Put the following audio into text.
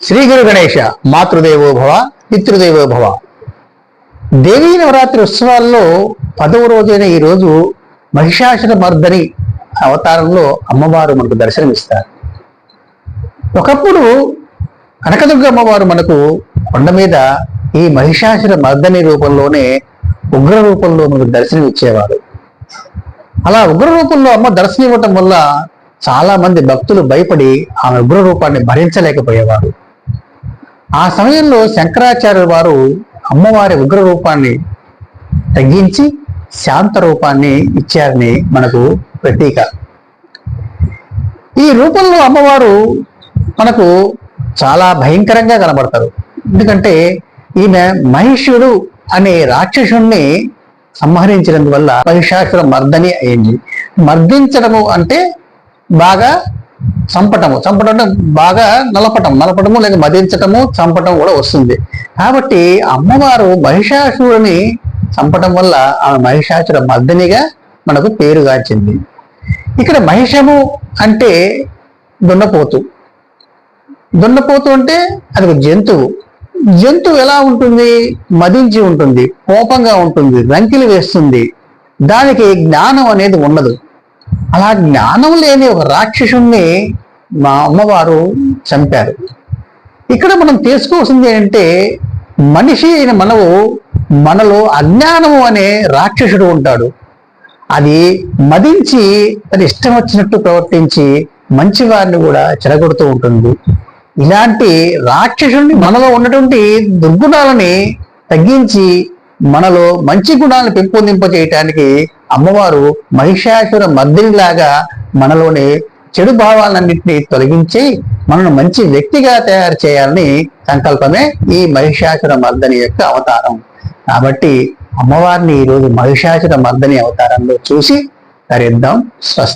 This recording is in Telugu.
శ్రీ గురు గణేష మాతృదేవో భవ పితృదేవో భవ. దేవీ నవరాత్రి ఉత్సవాల్లో పదవ రోజైన ఈ రోజు మహిషాసుర మర్దని అవతారంలో అమ్మవారు మనకు దర్శనమిస్తారు. ఒకప్పుడు కనకదుర్గ అమ్మవారు మనకు కొండ మీద ఈ మహిషాసుర మర్దని రూపంలోనే ఉగ్ర రూపంలో మనకు దర్శనం ఇచ్చేవారు అలా ఉగ్ర రూపంలో అమ్మ దర్శనం ఇవ్వటం వల్ల చాలా మంది భక్తులు భయపడి ఆమె ఉగ్ర రూపాన్ని భరించలేకపోయేవారు. ఆ సమయంలో శంకరాచార్య వారు అమ్మవారి ఉగ్ర రూపాన్ని తగ్గించి శాంత రూపాన్ని ఇచ్చారని మనకు ప్రతీక. ఈ రూపంలో అమ్మవారు మనకు చాలా భయంకరంగా కనబడతారు. ఎందుకంటే ఈమె మహిషుడు అనే రాక్షసుణ్ణి సంహరించినందువల్ల మహిషాసుర మర్దని అయింది. మర్దించడము అంటే బాగా చంపటము. చంపటం అంటే బాగా నలపటం. నలపటము లేక మదించటము చంపటం కూడా వస్తుంది. కాబట్టి అమ్మవారు మహిషాసురుని చంపటం వల్ల ఆమె మహిషాసుర మర్దినిగా మనకు పేరుగాచింది ఇక్కడ మహిషము అంటే దున్నపోతు. దున్నపోతు అంటే అది ఒక జంతువు. జంతువు ఎలా ఉంటుంది? మదించి ఉంటుంది. కోపంగా ఉంటుంది. రంకిలు వేస్తుంది. దానికి జ్ఞానం అనేది ఉండదు. అలా జ్ఞానం లేని ఒక రాక్షసుణ్ణి మా అమ్మవారు చంపారు. ఇక్కడ మనం తెలుసుకోవాల్సింది ఏంటంటే మనిషి అయిన మనవు మనలో అజ్ఞానము అనే రాక్షసుడు ఉంటాడు. అది మదించి అది ఇష్టం వచ్చినట్టు ప్రవర్తించి మంచి వారిని కూడా చెడగొడుతూ ఉంటుంది. ఇలాంటి రాక్షసుని మనలో ఉన్నటువంటి దుర్గుణాలని తగ్గించి మనలో మంచి గుణాలను పెంపొందింపజేయటానికి అమ్మవారు మహిషాసుర మద్దిలాగా మనలోని చెడు భావాలన్నింటినీ తొలగించి మనను మంచి వ్యక్తిగా తయారు చేయాలని సంకల్పమే ఈ మహిషాసుర మర్దని యొక్క అవతారం. కాబట్టి అమ్మవారిని ఈరోజు మహిషాసుర మర్దని అవతారంలో చూసి తరిద్దాం. స్వస్తి